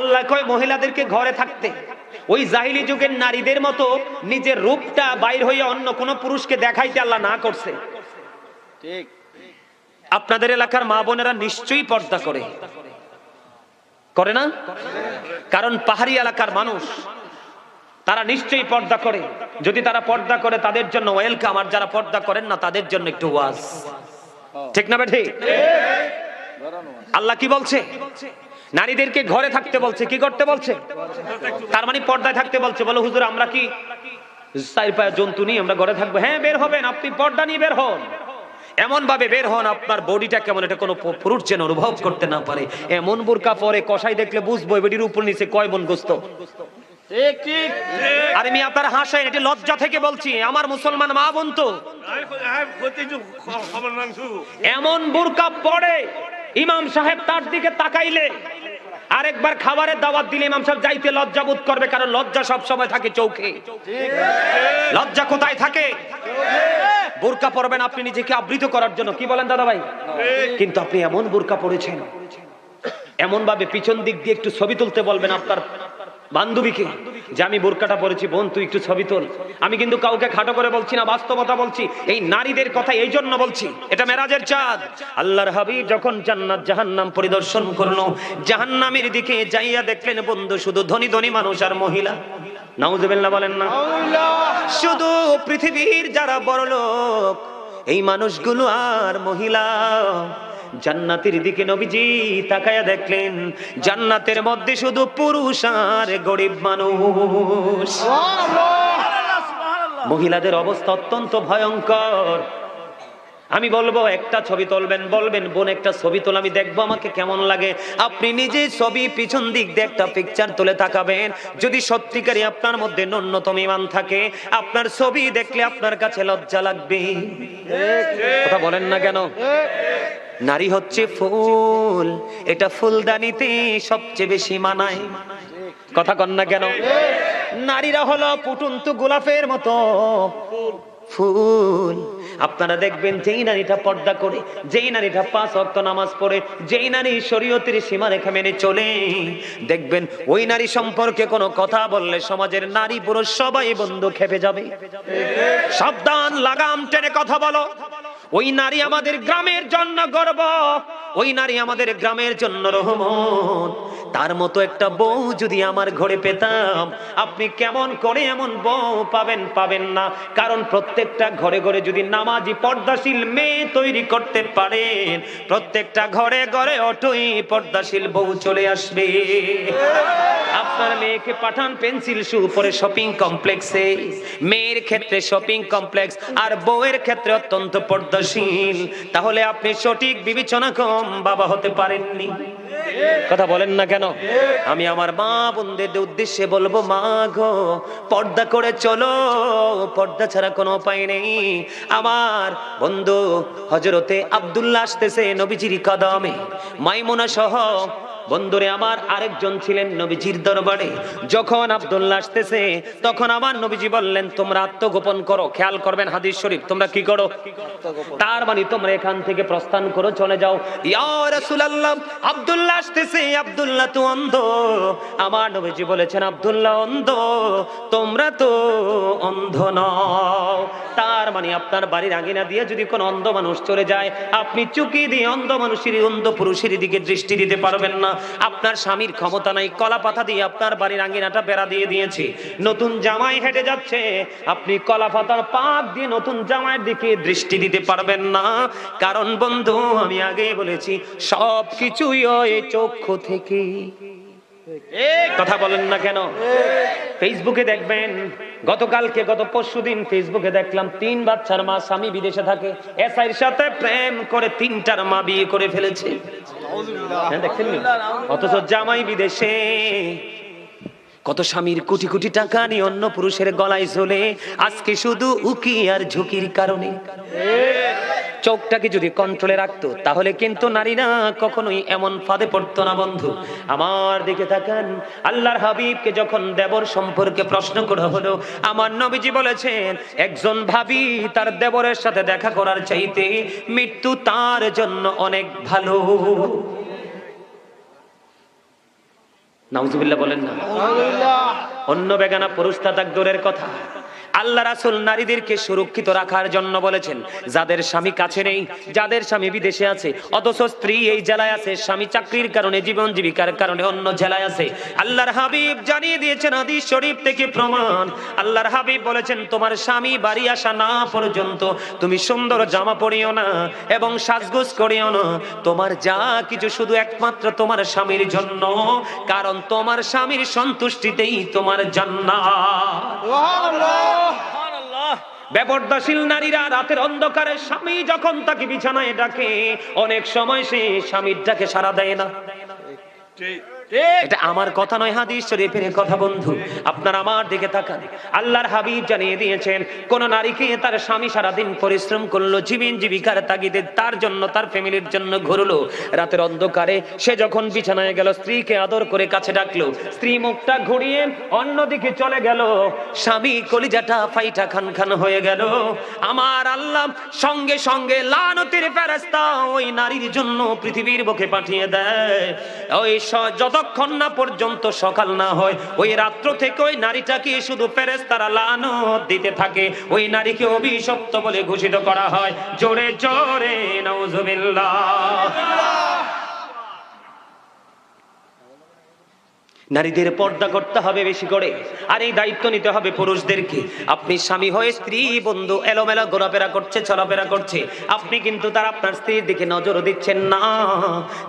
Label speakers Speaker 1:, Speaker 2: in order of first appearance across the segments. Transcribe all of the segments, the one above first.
Speaker 1: আল্লাহ কয় মহিলাদেরকে ঘরে থাকতে। ওই জাহিলি যুগের নারীদের মতো নিজের রূপটা বাইর হইয়া অন্য কোনো পুরুষকে দেখাইতে আল্লাহ না করছে।
Speaker 2: ঠিক।
Speaker 1: আপনাদের এলাকার মা বোনেরা নিশ্চয়ই পর্দা করে। করে না? কারণ পাহাড়ি এলাকার মানুষ তারা নিশ্চয়ই পর্দা করে। যদি তারা পর্দা করে তাদের জন্য ওয়েলকাম। আর যারা পর্দা করেন না তাদের জন্য একটু ওয়াজ। ঠিক না বেঠি? আল্লাহ কি বলছে? নারীদেরকে ঘরে থাকতে বলছে, কি করতে বলছে? তার মানে পর্দায় থাকতে বলছে, বলো হুজুর, আমরা কি জন্তু নিয়ে আমরা ঘরে থাকব? হ্যাঁ বের হবেন, আপনি পর্দা নিয়ে বের হন। এমন ভাবে বের হন, আপনার বডিটা কেমন, এটা কোনো পুরুষ যেন অনুভব করতে না পারে। এমন বুরকা পরে কষাই দেখলে বুঝব বেডির উপর নিচে কয় বোন গোস্ত? এমন বুরকা পড়ে ইমাম সাহেব তার দিকে তাকাইলে আরেকবার খাবারের দাওয়াত দিলে ইমাম সাহেব যাইতে লজ্জা বোধ করবে, কারণ লজ্জা সব সময় থাকে চৌকে লজ্জা কোথায় থাকে? বোরকা পরবেন আপনি নিজেকে আবৃত করার জন্য। কি বলেন দাদা ভাই? কিন্তু আপনি এমন বোরকা পরেছেন এমন ভাবে পিছন দিক দিয়ে একটু ছবি তুলতে বলবেন আপনার বান্ধবীকে, যে আমি বোরকাটা পরেছি, বোন, তুই একটু ছবি তোল। আমি কিন্তু কাউকে খাটো করে বলছি না, বাস্তবতা বলছি, এই নারীদের কথা এই জন্য বলছি, এটা মেরাজের চাঁদ। আল্লাহর হাবিব যখন জান্নাত, জাহান্নাম পরিদর্শন করল, জাহান্নামের দিকে যাইয়া দেখলেন, বন্ধু, শুধু ধনী ধনী মানুষ আর মহিলা। নাউজুবিল্লাহ বলেন না। শুধু পৃথিবীর যারা বড় লোক এই মানুষগুলো আর মহিলা। জান্নাতের দিকে নবীজি তাকায়া দেখলেন জান্নাতের মধ্যে শুধু পুরুষ আর গরিব মানুষ। মহিলাদের অবস্থা অত্যন্ত ভয়ঙ্কর। আমি বলব একটা ছবি তুলবেন বলবেন বোন একটা ছবি তোল আমি দেখব আমাকে কেমন লাগে। আপনি নিজে ছবি পিছন দিক দিয়ে একটা পিকচার তুলে তাকাবেন। যদি সত্যিকারই আপনার মধ্যে ন্যূনতম ইমান থাকে আপনার ছবি দেখলে আপনার কাছে লজ্জা লাগবে কথা বলেন না কেন? নারী হচ্ছে ফুল, এটা ফুলদানিতে সবচেয়ে বেশি মানায়। কথা কন না কেন? নারীরা হলো পুটুন্ত গোলাপের মতো। ফুল, আপনারা দেখবেন যেই নারীটা পর্দা করে, যেই নারীটা পাঁচ অক্ত নামাজ পড়ে, যেই নারী শরীয়তের সীমারেখা মেনে চলে, দেখবেন ওই নারী সম্পর্কে কোনো কথা বললে সমাজের নারী পুরুষ সবাই বন্ধু খেপে যাবে। সাবধান, লাগাম টেনে কথা বলো। ওই নারী আমাদের গ্রামের জন্য গর্ব। ওই নারী আমাদের গ্রামের জন্য রহমত। তার মতো একটা বউ যদি আমার ঘরে পেতাম, আপনি কেমন করে এমন বউ পাবেন পাবেন না। কারণ প্রত্যেকটা ঘরে ঘরে যদি নামাজি পর্দাশীল মেয়ে তৈরি করতে পারেন, প্রত্যেকটা ঘরে ঘরে অটোই পর্দাশীল বউ চলে আসবে। আপনার মেয়েকে পাঠান পেন্সিল শু পরে শপিং কমপ্লেক্সে। মেয়ের ক্ষেত্রে শপিং কমপ্লেক্স আর বউয়ের ক্ষেত্রে অত্যন্ত পর্দাশীল তাহলে আপনি সঠিক বিবেচনা কম, বাবা হতে পারেননি। কথা বলেন না কেন? আমি আমার মা বোনদের উদ্দেশ্যে বলব, মা গো, পর্দা করে চলো। পর্দা ছাড়া কোনো উপায় নেই। আমার বন্ধু হজরতে আব্দুল্লাহ আসতেছে নবীজির কদমে। মাইমোনা সহ বন্ধুরে, আমার আরেকজন ছিলেন নবীজির দরবারে। যখন আব্দুল্লাহ আসতেছে, তখন আমার নবীজি বললেন, তোমরা আত্মগোপন করো, খেয়াল করবেন হাদিস শরীফ, তোমরা কি করো? তার মানে তোমরা এখান থেকে প্রস্থান করো, চলে যাও। ইয়া রাসূলুল্লাহ, আব্দুল্লাহ আসতেছে, আব্দুল্লাহ তো অন্ধ। আমার নবীজি বলেছেন, আব্দুল্লাহ, অন্ধ। তোমরা তো অন্ধ নও। তার মানে আপনার বাড়ির আঙিনা দিয়ে যদি কোনো অন্ধ মানুষ চলে যায়, আপনি চুকি দিয়ে অন্ধ মানুষের, অন্ধ পুরুষের দিকে দৃষ্টি দিতে পারবেন না। আপনার স্বামীর ক্ষমতা নাই কলা পাতা দিয়ে আপনার বাড়ির আঙ্গিনাটা বেড়া দিয়ে দিয়েছে। নতুন জামাই হেঁটে যাচ্ছে আপনি কলা পাতার পাক দিয়ে নতুন জামাইয়ের দিকে দৃষ্টি দিতে পারবেন না। কারণ বন্ধু আমি আগে বলেছি সব কিছুই ওই চক্ষু থেকে। কথা বলেন না কেন? ফেসবুকে দেখবেন গতকালকে, গত পরশু দিন ফেসবুকে দেখলাম, তিন বাচ্চার মা স্বামী বিদেশে থাকে। এসআইয়ের সাথে প্রেম করে তিনটার মা বিয়ে করে ফেলেছে। হ্যাঁ দেখছেন? অথচ জামাই বিদেশে। কত স্বামীর কোটি কোটি টাকা নিয়ে অন্য পুরুষের গলায় ঝোলে। আজকে শুধু উকি আর ঝুঁকির কারণে। চোখটাকে যদি কন্ট্রোলে রাখতো, তাহলে কিন্তু নারীরা কখনোই এমন ফাঁদে পড়তো না, বন্ধু। আমার দিকে তাকান। আল্লাহর হাবিবকে যখন দেবর সম্পর্কে প্রশ্ন করা হলো, আমার নবীজি বলেছেন, একজন ভাবি তার দেবরের সাথে দেখা করার চাইতে মৃত্যু তার জন্য অনেক ভালো। নাউজুবিল্লাহ বলেন না। অন্য বেগানা পুরুষ তাদের দূরের কথা। আল্লাহ রাসুল নারীদেরকে সুরক্ষিত রাখার জন্য বলেছেন, যাদের স্বামী কাছে নেই, যাদের স্বামী বিদেশে আছে, অথচ স্ত্রী এই জেলায় আছে, স্বামী চাকরির কারণে, জীবন জীবিকার কারণে অন্য জেলায় আছে। আল্লাহর হাবিব জানিয়ে দিয়েছেন হাদিস শরীফ থেকে প্রমাণ। আল্লাহর হাবিব বলেছেন, তোমার স্বামী বাড়ি আসা না পর্যন্ত তুমি সুন্দর জামা পরিও না এবং সাজগোজ করিও না। তোমার যা কিছু শুধু একমাত্র তোমার স্বামীর জন্য, কারণ তোমার স্বামীর সন্তুষ্টিতেই তোমার জান্নাত। বেপর্দাশীল নারীরা রাতের অন্ধকারে স্বামী যখন তাকে বিছানায় ডাকে, অনেক সময় সে স্বামীর ডাকে সারা দেয় না।
Speaker 2: ঠিক।
Speaker 1: এটা আমার কথা নয়, হাদিস শরীফের কথা বন্ধু। আপনার আমার দিকে তাকান। আল্লাহর হাবিব জানিয়ে দিয়েছেন, কোন নারীকে তার স্বামী সারাদিন পরিশ্রম করল, জীবন জীবিকার তাগিদে তার জন্য, তার ফ্যামিলির জন্য ঘুরলো। রাতের অন্ধকারে সে যখন বিছানায় গেল, স্ত্রীকে আদর করে কাছে ডাকলো। স্ত্রী মুখটা ঘুরিয়ে অন্যদিকে চলে গেল। স্বামী কলিজাটা ফাইটা খান খান হয়ে গেল। আমার আল্লাহ সঙ্গে সঙ্গে লানতের ফেরেস্তা ওই নারীর জন্য পৃথিবীর বুকে পাঠিয়ে দেয়। ওই স- যতক্ষণ না পর্যন্ত সকাল না হয়, ওই রাত্র থেকে ওই নারীটাকে শুধু ফেরেস তারা লানত দিতে থাকে? ওই নারীকে অভিশপ্ত বলে ঘোষিত করা হয়। জোরে জোরে নওজুবিল্লাহ নারীদের পর্দা করতে হবে বেশি করে। আর এই দায়িত্ব নিতে হবে পুরুষদেরকে। আপনি স্বামী হয়ে স্ত্রী, বন্ধু, এলোমেলো, ঘোরাফেরা করছে, চলাফেরা করছে। আপনি কিন্তু তার আপনার স্ত্রীর দিকে নজর দিচ্ছেন না।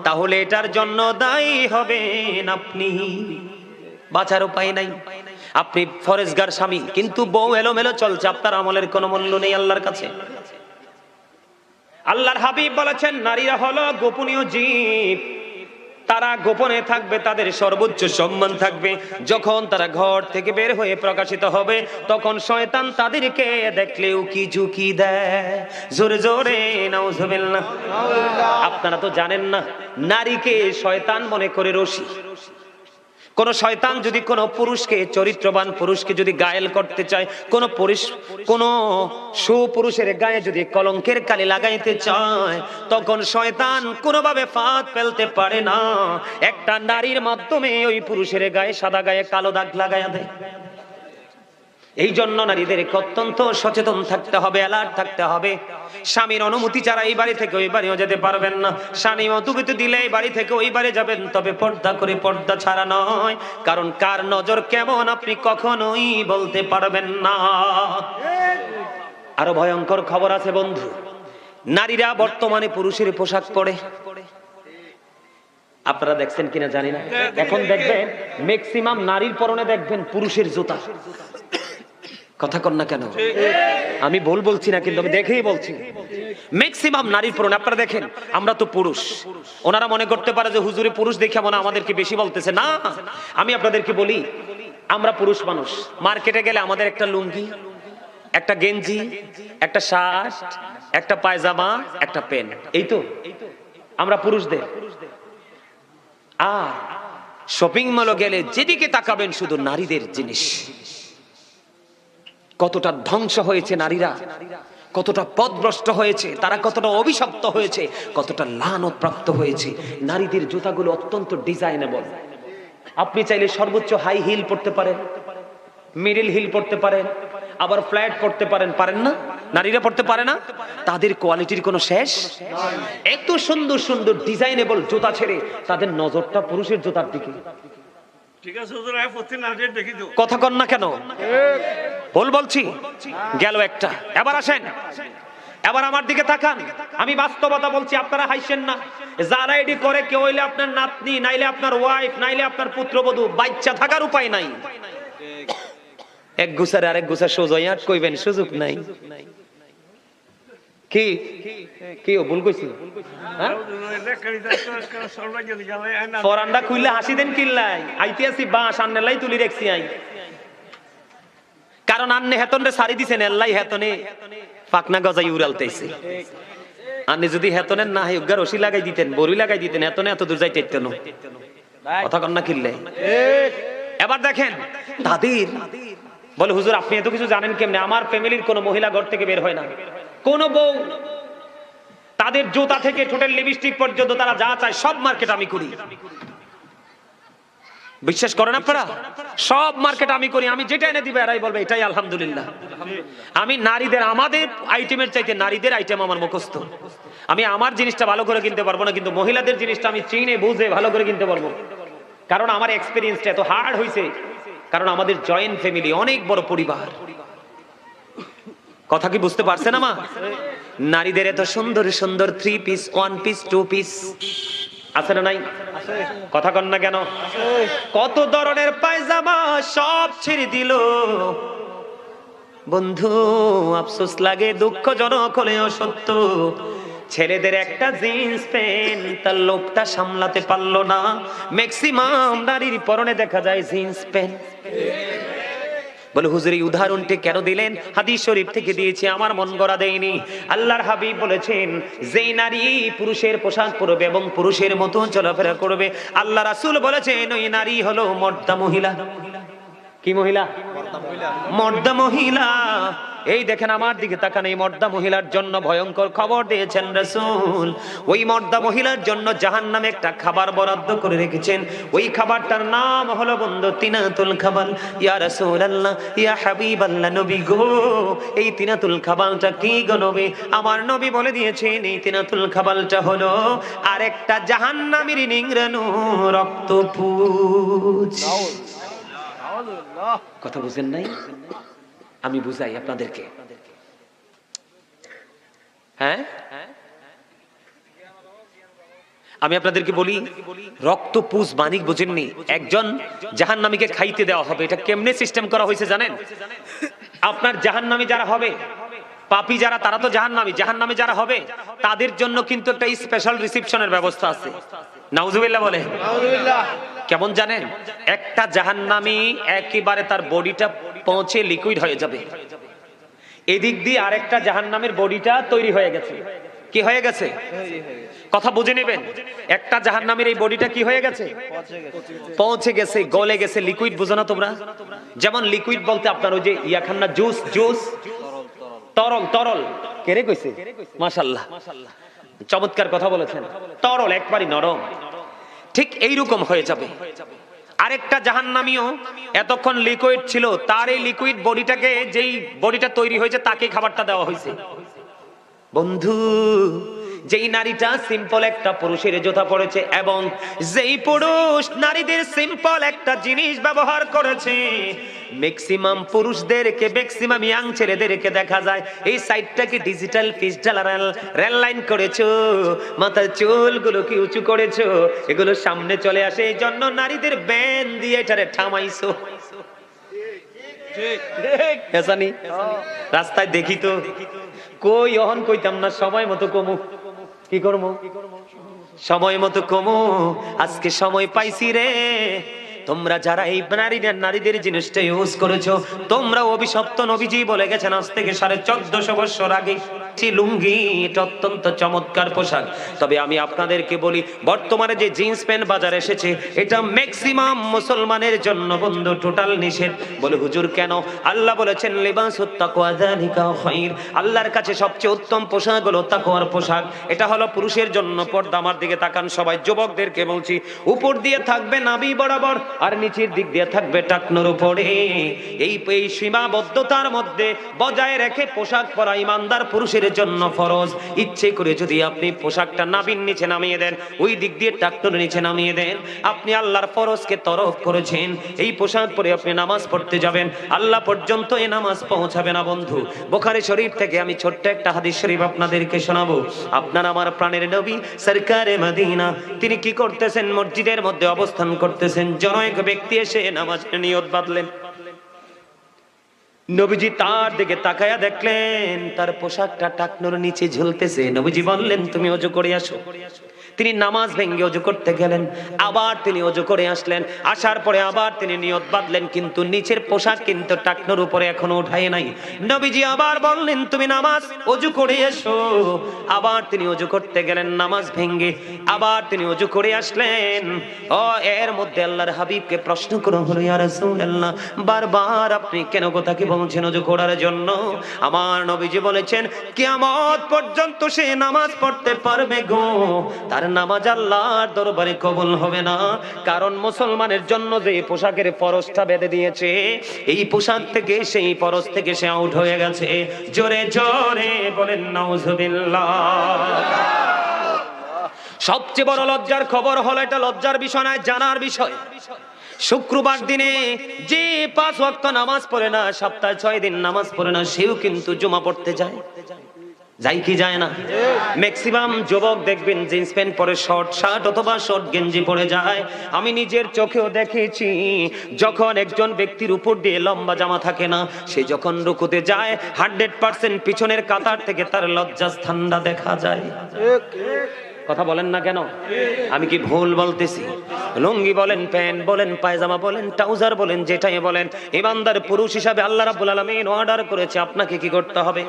Speaker 1: তাহলে এটার জন্য দায়ী হবেন আপনি। বাঁচার উপায় নাই। আপনি ফরেজগার স্বামী, কিন্তু বউ এলোমেলো চলছে। আপনার আমলের কোনো মূল্য নেই আল্লাহর কাছে। আল্লাহর হাবিব বলেছেন, নারীরা হলো গোপনীয় জীব। তারা গোপনে থাকবে, তাদের সর্বোচ্চ সম্মান থাকবে। যখন তারা ঘর থেকে বের হয়ে প্রকাশিত হবে, তখন শয়তান তাদেরকে দেখলেও কি ঝুঁকি দেয়? জোরে জোরে, নাউজুবিল্লাহ। আপনারা তো জানেন না, নারীকে শয়তান মনে করে রশি। কোন শয়তান যদি কোন পুরুষকে, চরিত্রবান পুরুষকে যদি গায়েল করতে চায়, কোন পুরুষ, কোন সুপুরুষের গায়ে যদি কলঙ্কের কালি লাগাইতে চায়, তখন শয়তান কোনোভাবে ফাঁদ ফেলতে পারে না। একটা নারীর মাধ্যমে ওই পুরুষের গায়ে সাদা গায়ে কালো দাগ লাগাইয়া দেয়। এই জন্য নারীদেরকে অত্যন্ত সচেতন থাকতে হবে অ্যালার্ট থাকতে হবে। স্বামীর অনুমতি ছাড়া এই বাড়ি থেকে ওই বাড়িও যেতে পারবেন না। স্বামী অনুমতি দিলে এই বাড়ি থেকে ওই বাড়ি যাবেন, তবে পর্দা করে পর্দা ছাড়া নয়। কারণ কার নজর কেমন আপনি কখনোই বলতে পারবেন না। আরও ভয়ঙ্কর খবর আছে বন্ধু। নারীরা বর্তমানে পুরুষের পোশাক পরে। আপনারা দেখছেন কিনা জানি না। এখন দেখবেন ম্যাক্সিমাম নারীর পরনে দেখবেন পুরুষের জুতা। কথা কন না কেন? আমি ভুল বলছি না, কিন্তু আমি দেখেই বলছি। ম্যাক্সিমাম নারীর পরনে, আপনারা দেখেন, আমরা তো পুরুষ। ওনারা মনে করতে পারে যে, হুজুরে, পুরুষ দেখে মনে আমাদেরকে বেশি বলতেছে। না, আমি আপনাদেরকে বলি, আমরা পুরুষ মানুষ। মার্কেটে গেলে আমাদের একটা লুঙ্গি, একটা গেঞ্জি, একটা শার্ট, একটা পায়জামা, একটা পেন। এই তো, আমরা পুরুষদের। আর শপিং মলে গেলে যেদিকে তাকাবেন, শুধু নারীদের জিনিস। কতটা ধ্বংস হয়েছে নারীরা কতটা পদভ্রষ্ট হয়েছে তারা কতটা অভিশপ্ত হয়েছে কতটা লানত প্রাপ্ত হয়েছে। নারীদের জুতাগুলো অত্যন্ত ডিজাইনেবল। আপনি চাইলে সর্বোচ্চ হাই হিল পড়তে পারেন মিডিল হিল পড়তে পারেন আবার ফ্ল্যাট পড়তে পারেন পারেন না? নারীরা পড়তে পারে না? তাদের কোয়ালিটির কোনো শেষ? এত সুন্দর সুন্দর ডিজাইনেবল জুতা ছেড়ে তাদের নজরটা পুরুষের জুতার দিকে।
Speaker 3: ঠিক আছে
Speaker 1: কথা কন না কেন? ভুল বলছি, গেল একটা। এবার আসেন। এবার আমার দিকে তাকান। আমি বাস্তবতা বলছি, আপনারা হাসছেন না। যারা এডি করে, কেউ হইলে আপনার নাতনি, নাইলে আপনার ওয়াইফ নাইলে আপনার পুত্রবধূ, বাচ্চা থাকার উপায় নাই। এক গুছারে আরেক গুছা সোজাইয়া কইবেন, সুযোগ নাই। কি? কি ও, ভুল কইছি হ্যাঁ? ফরান্ডা খুললে হাসি দেন কিল্লাই। আইতে আসি বাঁশ আন্নেলাই তুলি রেখছি আই। কারণ আন্নে হেতন রে সারি দিছেন এল্লাই হেতনে পাকনা গজাই উড়ালতেছে। আন্নে যদি হেতনের না হয় উগার রশি লাগাই দিতেন বড়ি লাগাই দিতেন, হেতনে এত দূর যাইতে ইত্তেন কথা কন না কিল্লে। এবার দেখেন তাদের বলে, হুজুর, আপনি এত কিছু জানেন কেমনে? আমার ফ্যামিলির কোন মহিলা ঘর থেকে বের হয় না। কোন বউ, তাদের জুতা থেকে ঠোঁটের লিপস্টিক পর্যন্ত তারা যা চায় সব মার্কেট আমি করি। বিশ্বাস করেন আপনারা? সব মার্কেট আমি করি, আমি যেটা এনে দিবে এরাই বলবে, এটাই আলহামদুলিল্লাহ। আমি নারীদের, আমাদের আইটেমের চাইতে নারীদের আইটেম আমার মুখস্থ। আমি আমার জিনিসটা ভালো করে কিনতে পারব না, কিন্তু মহিলাদের জিনিসটা আমি চিনে, বুঝে, ভালো করে কিনতে পারব। কারণ আমার এক্সপিরিয়েন্সটা এত হার্ড হয়েছে কারণ আমাদের জয়েন্ট ফ্যামিলি অনেক বড় পরিবার। কথা কি বুঝতে পারছেন, আমা? নারীদের এত সুন্দর সুন্দর three piece one piece two piece আছে না নাই? কথা কন না কেন? কত ধরনের পায়জামা সব ছেড়ে দিল। বন্ধু, আফসোস লাগে, দুঃখজনক হলেও সত্য। ছেলেদের একটা জিন্স প্যান্ট, তার লোকটা সামলাতে পারল না। ম্যাক্সিমাম নারীর পরনে দেখা যায় জিন্স প্যান্ট। বলে, হুজুর, এই উদাহরণটি কেন দিলেন? হাদিস শরীফ থেকে দিয়েছি, আমার মন গড়া দেয়নি। আল্লাহর হাবিব বলেছেন, যেই নারী পুরুষের পোশাক পরবে এবং পুরুষের মতো চলাফেরা করবে। আল্লাহ রাসুল বলেছেন, ওই নারী হলো মর্দা মহিলা। কি মহিলা? মর্দা মহিলা। এই দেখেন আমার দিকে তাকান এই মর্দা মহিলার জন্য ভয়ঙ্কর খবর দিয়েছেন রাসূল। ওই মর্দা মহিলার জন্য জাহান্নামে একটা খাবার বরাদ্দ করে রেখেছেন। ওই খাবারটার নাম হলো বন্ধু তিনাতুল খাবার ইয়া রসুল আল্লাহ ইয়া হাবিবাল্লাহ নবী গো এই তিনাতুল খাবারটা কি গো নবী? আমার নবী বলে দিয়েছেন এই তিনাতুল খাবারটা হলো আরেকটা জাহান্নামের নিংরানো রক্তপুজ।
Speaker 2: আলহামদুলিল্লাহ
Speaker 1: কথা বুঝেন নাই? আমি বুঝাই আপনাদেরকে। হ্যাঁ? আমি আপনাদেরকে বলি রক্ত পুষ মানিক বোঝেননি একজন জাহান্নামীকে খাইতে দেওয়া হবে। এটা কেমনে সিস্টেম করা হয়েছে জানেন? আপনার জাহান্নামী যারা হবে পাপী যারা তারা তো জাহান্নামী। জাহান্নামী যারা হবে তাদের জন্য কিন্তু একটা স্পেশাল রিসিপশনের ব্যবস্থা আছে। নাউজুবিল্লাহ বলে কেমন জানেন? একটা জাহান্নামী একেবারে তার বডিটা পৌঁছে লিকুইড হয়ে যাবে। এদিক দিয়ে আরেকটা জাহান্নামের বডিটা তৈরি হয়ে গেছে। কি হয়ে গেছে? কথা বুঝে নেবেন। একটা জাহান্নামের এই বডিটা কি হয়ে গেছে? পৌঁছে গেছে, গলে গেছে লিকুইড বুঝো না তোমরা? যেমন লিকুইড বলতে আপনার ওই যে ইয়াখান্না জুস জুস? তরল তরল। কেড়ে কইছে? মাশাল্লাহ চমৎকার কথা বলেছেন। তরল, একবারই নরম। ঠিক এইরকম হয়ে যাবে। আরেকটা জাহান্নামীও এতক্ষণ লিকুইড ছিল, তার এই লিকুইড বডিটাকে যেই বডিটা তৈরি হয়েছে তাকে খাবারটা দেওয়া হয়েছে। বন্ধু যেই নারীটা সিম্পল একটা পুরুষের জোতা পড়েছে এবং যেই পুরুষ নারীদের সিম্পল একটা জিনিস ব্যবহার করেছে ম্যাক্সিমাম পুরুষদেরকে ম্যাক্সিমাম ইয়াং ছেলেদেরকে দেখা যায় এই সাইডটাকে ডিজিটাল পিস্টাল রেল লাইন করেছ মাথার চুলগুলো কি উঁচু করেছ এগুলো সামনে চলে আসে এই জন্য নারীদের ব্যান দিয়ে এটারে থামাইছো।
Speaker 2: ঠিক
Speaker 1: এসানি রাস্তায় দেখি তো। কই অহন কইতাম না সময় মতো কমু কি করব? সময় মতো কমো আজকে সময় পাইছি রে। তোমরা যারা এই নারীদের নারীদের জিনিসটা ইউজ করেছ তোমরা অভিশপ্ত নবীজি বলে গেছেন, আজ থেকে সাড়ে চোদ্দশো বছর আগে লুঙ্গি অত্যন্ত চমৎকার পোশাক। তবে আমি আপনাদেরকে বলি, বর্তমানে যে জিন্স প্যান্ট বাজারে এসেছে, এটা ম্যাক্সিমাম মুসলমানের জন্য বন্ধু টোটাল নিষেধ। বলে, হুজুর, কেন? বলেছেন আল্লাহর কাছে সবচেয়ে উত্তম পোশাক হলো তাকওয়ার পোশাক। এটা হলো পুরুষের জন্য, পর্দা আমার দিকে তাকান সবাই, যুবকদেরকে বলছি, উপর দিয়ে থাকবে নাভি বরাবর। আর নিচের দিক দিয়ে থাকবে টাকনোর উপরে। এই এই সীমাবদ্ধতার মধ্যে বজায় রেখে পোশাক পরা ইমানদার পুরুষের জন্য ফরজ। ইচ্ছে করে যদি আপনি পোশাকটা নাবিন নিচে নামিয়ে দেন, ওই দিক দিয়ে টাকনোর নিচে নামিয়ে দেন, আপনি আল্লাহর ফরজকে তরফ করেছেন। এই পোশাক পরে আপনি নামাজ পড়তে যাবেন, আল্লাহ পর্যন্ত এ নামাজ পৌঁছাবে না বন্ধু। বোখারি শরীফ থেকে আমি ছোট্ট একটা হাদিস শরীফ আপনাদেরকে শোনাবো। আপনার আমার প্রাণের নবী সরকারে মদিনা, তিনি কি করতেছেন? মসজিদের মধ্যে অবস্থান করতেছেন। জনৈক ব্যক্তি এসে নামাজ নিয়ত বাঁধলেন। নবীজি তার দিকে তাকায়া দেখলেন, তার পোশাকটা টাকনোর নিচে ঝুলতেছে। নবীজি বললেন, তুমি অজু করে আসো। তিনি নামাজ ভেঙ্গে অজু করতে গেলেন, আবার তিনি অজু করে আসলেন। আসার পরে আবার তিনি নিয়ত বাঁধলেন, কিন্তু নিচের পোশাক কিন্তু টাকনোর উপরে এখনও উঠায় নাই। নবীজি আবার বললেন, তুমি নামাজ অজু করে এসো। আবার তিনি অজু করতে গেলেন, নামাজ ভেঙ্গে আবার তিনি অজু করে আসলেন। ও, এর মধ্যে আল্লাহর হাবিবকে প্রশ্ন করো হলো, ইয়া রাসূলুল্লাহ, বারবার আপনি কেন কথা কি বলছেন অজু করার জন্য? আমার নবীজি বলেছেন, কিয়ামত পর্যন্ত সে নামাজ পড়তে পারবে গো। তার তার নামাজ আল্লাহর দরবারে কবুল হবে না। কারণ মুসলমানের জন্য যে পোশাকের পরশটা বেঁধে দিয়েছে, এই পোশাক থেকে, সেই পরশ থেকে সে আউট হয়ে গেছে। জোরে জোরে বলেন, নাউজুবিল্লাহ। সবচেয়ে বড় লজ্জার খবর হলো এটা লজ্জার বিষয় নয়, জানার বিষয়। শুক্রবার দিনে যে পাঁচ ওয়াক্ত নামাজ পড়ে না, সপ্তাহে ছয় দিন নামাজ পড়ে না, সেও কিন্তু জমা পড়তে যায়। যাই কি যায় না। ম্যাক্সিমাম যুবক দেখবেন জিন্স প্যান্ট পরে শর্ট শার্ট অথবা শর্ট গেঞ্জি পরে যায়। আমি নিজের চোখেও দেখেছি, যখন একজন ব্যক্তির উপর দিয়ে লম্বা জামা থাকে না, সে যখন রুকুতে যায় হান্ড্রেড পার্সেন্ট পিছনের কাতার থেকে তার লজ্জাস্থানটা দেখা যায়। কথা বলেন না কেন? আমি কি ভুল বলতেছি? লুঙ্গি বলেন, প্যান্ট বলেন, পায়জামা বলেন, ট্রাউজার বলেন, যেটাই বলেন, ইমানদার পুরুষ হিসাবে আল্লাহ রাব্বুল আলামিন অর্ডার করেছে, আপনাকে কি করতে হবে?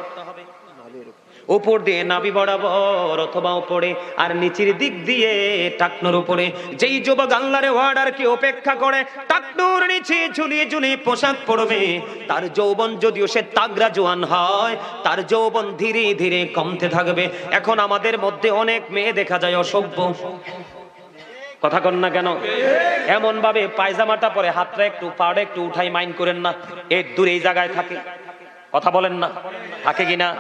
Speaker 1: উপর দিয়ে নাবি বরাবর অথবা উপরে আর নিচের দিক দিয়ে টাকনোর উপরে। যেই যুবক আল্লাহরে অর্ডার কি অপেক্ষা করে, টাকনোর নিচে ঝুলিয়ে ঝুলিয়ে পোশাক পরবে। তার যৌবন যদিও সে তাগরা জোয়ান হয়, তার যৌবন ধীরে ধীরে কমতে থাকবে। এখন আমাদের মধ্যে অনেক মেয়ে দেখা যায় অসভ্য। কথা কন না কেন? এমন ভাবে পায়জামাটা পরে হাতটা একটু পাড়ে একটু উঠাই মাইন্ড করেন না। এর দূরে এই জায়গায় থাকে। কথা বলেন না। থাকে কিনা?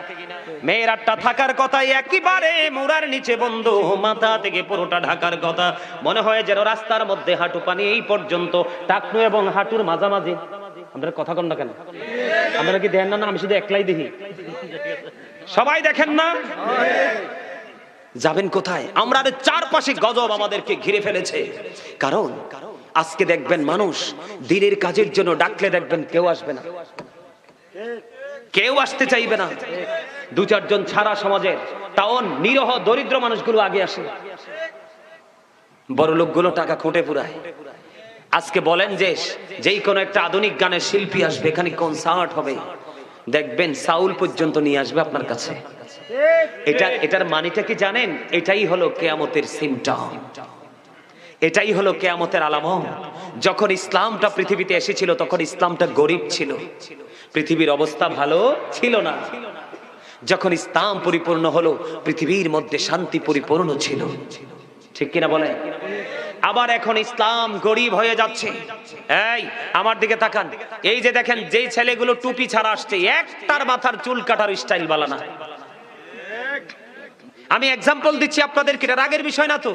Speaker 1: মেয়েরাটা থাকার কথা একেবারে মুরার নিচে বন্ধু। মাথা থেকে পুরোটা ঢাকার কথা। মনে হয় যেন রাস্তার মধ্যে হাঁটু পানি এই পর্যন্ত। টাকনু এবং হাঁটুর মাঝামাঝি। আপনারা কথা কন না কেন? আপনারা কি দেন না আমি শুধু একলাই দেখি। সবাই দেখেন না? যাবেন কোথায়? আমরা চারপাশে গজব আমাদেরকে ঘিরে ফেলেছে। কারণ আজকে দেখবেন মানুষ দিনের কাজের জন্য ডাকলে দেখবেন কেউ আসবে না। কেউ আসতে চাইবে না। দু চারজন ছাড়া সমাজের তাও নিরহ, দরিদ্র মানুষগুলো আগে আসে। বড় লোকগুলো টাকা খুঁটে পুরায়। আজকে বলেন যে, যেই কোনো একটা আধুনিক গানের শিল্পী আসবে, এখানে কনসার্ট হবে। দেখবেন সাউল পর্যন্ত নিয়ে আসবে আপনার কাছে। এটা, এটার মানেটা কি জানেন? এটাই হলো কেয়ামতের সিমটম এটাই হলো কেয়ামতের আলামত। যখন ইসলামটা পৃথিবীতে এসেছিল, তখন ইসলামটা গরিব ছিল। পৃথিবীর অবস্থা ভালো ছিল না। যখন ইসলাম পরিপূর্ণ হলো, পৃথিবীর মধ্যে শান্তি পরিপূর্ণ ছিল। ঠিক কিনা বলে? আবার এখন ইসলাম গরিব হয়ে যাচ্ছে। এই, আমার দিকে তাকান। এই যে দেখেন, যেই ছেলেগুলো টুপি ছাড়া আসছে, একটার মাথার চুল কাটার স্টাইল বালা না। আমি এক্সাম্পল দিচ্ছি আপনাদের কি রাগের বিষয় না তো?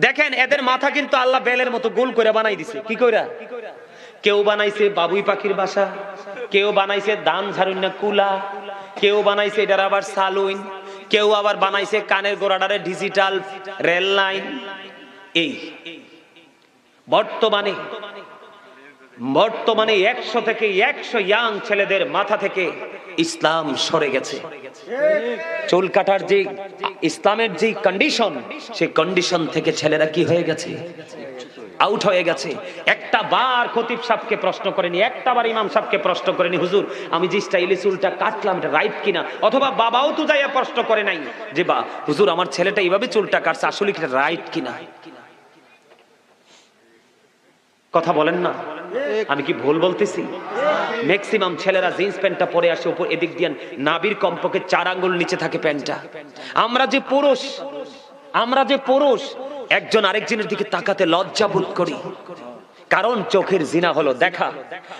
Speaker 1: দেখেন, এদের মাথা কিন্তু আল্লাহ বেলের মতো গোল করে বানাই দিছে। কি কইরা? কেউ বানাইছে বাবুই পাখির বাসা, কেউ বানাইছে দান ঝাড়ুন্না কুলা কেউ বানাইছে এটার আবার সালুইন কেউ আবার বানাইছে কানের গোড়াটারে ডিজিটাল রেল লাইন এই, বর্তমানে বর্তমানে একশো থেকে একশো ইয়াং ছেলেদের মাথা থেকে ইসলাম সরে গেছে। চুল কাটার যে ইসলামের যে কন্ডিশন সেই কন্ডিশন থেকে ছেলেরা কি হয়ে গেছে? আউট হয়ে গেছে। একটা বার খতিব সাহেবকে প্রশ্ন করেনি, একটা বার ইমাম সাহেবকে প্রশ্ন করেনি, হুজুর, আমি যে স্টাইলে চুলটা কাটলাম, এটা রাইট কিনা? অথবা বাবাও তো যাইয়া প্রশ্ন করে নাই যে, বা, হুজুর, আমার ছেলেটা এইভাবে চুলটা কাটছে, আসলে কি রাইট কিনা? কথা বলেন না। আমি কি ভুল বলতেছি? ম্যাক্সিমাম ছেলেরা জিন্স প্যান্টটা পরে আসে উপর এদিক দিয়ে নাবির কমপক্ষে চার আঙ্গুল নিচে থাকে প্যান্টটা আমরা যে পুরুষ, আমরা যে পুরুষ একজন আরেকজনের দিকে তাকাতে লজ্জা বোধ করি। কারণ চোখের জিনা হলো দেখা।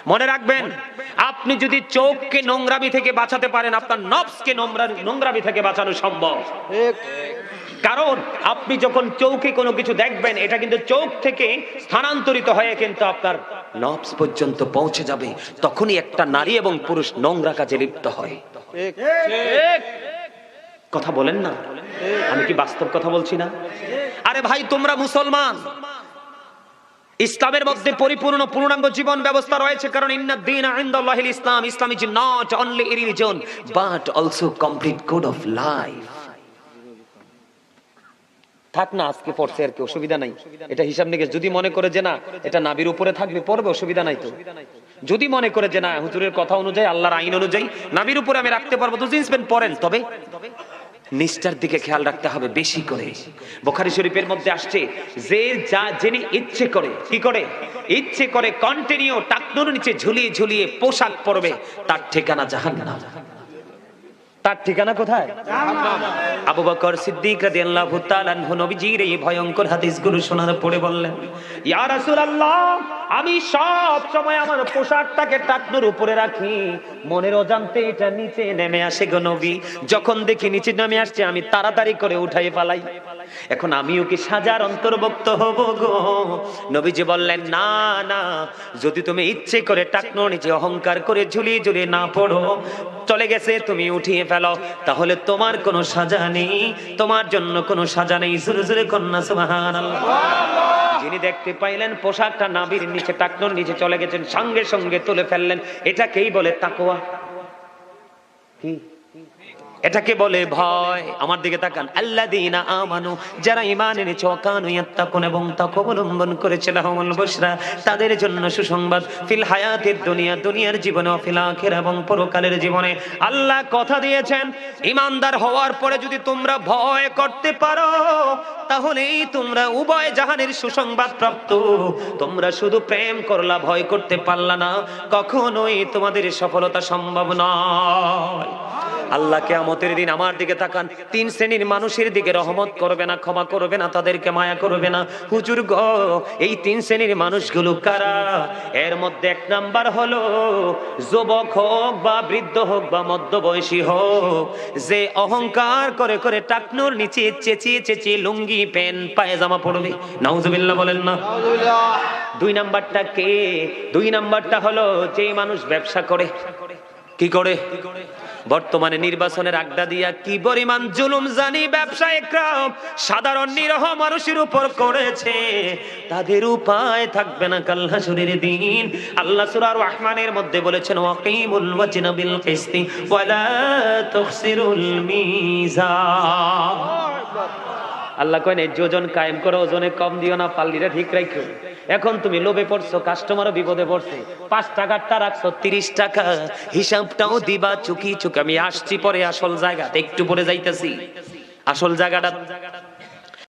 Speaker 1: মনে রাখবেন, আপনি যদি চোখকে নোংরামি থেকে বাঁচাতে পারেন, আপনার নফসকে নোংরা- নোংরামি থেকে বাঁচানো সম্ভব। কারণ আপনি যখন চৌকে কোনো কিছু দেখবেন, এটা কিন্তু চোখ থেকে স্থানান্তরিত হয়ে কিন্তু আপনার নবস পর্যন্ত পৌঁছে যাবে। তখনই একটা নারী এবং পুরুষ নোংরা কাজে লিপ্ত হয়। কথা বলেন না। আমি কি বাস্তব কথা বলছি না? আরে ভাই, তোমরা মুসলমান। ইসলামের মধ্যে পরিপূর্ণ পূর্ণাঙ্গ জীবন ব্যবস্থা রয়েছে, কারণ ইন্না দিন ইনদাল্লাহিল ইসলাম Islam is not only religion but also complete code of life থাক না, আজকে পড়ছে, আর কি অসুবিধা নাই। এটা হিসাব নিকেশ, যদি মনে করে যে না, এটা নাবির উপরে থাকবে, পড়বে, অসুবিধা নাই তো। যদি মনে করে যে না, হুজুরের কথা অনুযায়ী, আল্লাহর আইন অনুযায়ী, নাবির উপরে আমি রাখতে পারব, তো জিন্স প্যান্ট পরেন, তবে। নিষ্ঠার দিকে খেয়াল রাখতে হবে বেশি করে। বোখারি শরীফের মধ্যে আসছে, যে যা যিনি ইচ্ছে করে কি করে? ইচ্ছে করে কন্টিনিউ টাকনুর নিচে ঝুলিয়ে ঝুলিয়ে পোশাক পরবে, তার ঠিকানা জাহান্নাম। তার ঠিকানা কোথায়? আবু বকর সিদ্দিক রাদিয়াল্লাহু তাআলা আনহু নবীজির এই ভয়ঙ্কর হাদিসগুলো শোনার পরে বললেন, ইয়া রাসূলুল্লাহ, আমি সব সময় আমার পোশাকটাকে টাকনুর উপরে রাখি। মনের অজান্তে এটা নিচে নেমে আসে গো নবী। যখন দেখি নিচে নেমে আসছে, আমি তাড়াতাড়ি করে উঠাই পালাই এখন আমিও কি সাজার অন্তর্ভুক্ত হব গো? নবীজি বললেন, না না, যদি তুমি ইচ্ছে করে টাকনোর নিচে অহংকার করে ঝুলিয়ে ঝুলিয়ে না পড়ো, চলে গেছে, তুমি উঠিয়ে ফেলো তাহলে তোমার কোনো সাজা নেই। তোমার জন্য কোনো সাজা নেই। জোরে জোরে কন্যা যিনি দেখতে পাইলেন, পোশাকটা নাবির নিচে, টাকনোর নিচে চলে গেছেন, সঙ্গে সঙ্গে তুলে ফেললেন। এটাকেই বলে তাকোয়া কি? এটাকে বলে ভয়। আমার দিকে তাকান। আল্লাযীনা আমানু, যারা ঈমান এনেছে, ওয়াকানু ইয়াত্তাকুন এবং তাকওয়া অবলম্বন করেছে লাহুমুল বুশরা, তাদের জন্য সুসংবাদ। ফিল হায়াতিদ দুনিয়া, দুনিয়ার জীবনে ফিল আখিরা এবং পরকালের জীবনে। আল্লাহ কথা দিয়েছেন, ঈমানদার হওয়ার পরে যদি তোমরা ভয় করতে পারো, তাহলেই তোমরা উভয় জাহানের সুসংবাদ প্রাপ্ত। তোমরা শুধু প্রেম করলা, ভয় করতে পারলা না। কখনোই তোমাদের সফলতা সম্ভব নয়। আল্লাহ কেয়ামতের দিন আমার দিকে তাকান। তিন শ্রেণির মানুষের দিকে রহমত করবে না ক্ষমা করবে না তাদেরকে মায়া করবে না। হুজুর গ এই তিন শ্রেণির মানুষগুলো কারা? এর মধ্যে এক নাম্বার হলো যুবক হোক বা বৃদ্ধ হোক বা মধ্যবয়সী হোক যে অহংকার করে করে টাকনুর নিচে চেঁচিয়ে চেঁচিয়ে লুঙ্গি প্যান্ট পায়জামা পড়বে নাউজুবিল্লাহ বলেন না। দুই নাম্বারটা কে? দুই নাম্বারটা হলো যেই মানুষ ব্যবসা করে। কি করে? বর্তমানে নির্বাচনের আড্ডা দিয়া কি পরিমাণ জুলুম জানি ব্যবসায়িক সাধারণ নিরহ মানুষের উপর করেছে। তাদের উপায় থাকবে না কাল্লা কাল্লাসুরের দিন। আল্লাহ সুরার রহমানের মধ্যে বলেছেন, ওয়াকিমুল ওয়াজিন বিল কিসতি ওয়ালা তুখসিরুল মিজান। আল্লাহ কয় এই যোজন কায়েম করো, ওজনে কম দিও না, পাল্লিটা ঠিক রাখো এখন তুমি লোভে পড়ছো কাস্টমারও বিপদে পড়ছে। পাঁচ টাকারটা রাখছো, তিরিশ টাকা। হিসাবটাও দিবা, চুকি চুকি। আমি আসছি পরে আসল জায়গাতে, একটু পরে যাইতেছি। আসল জায়গাটা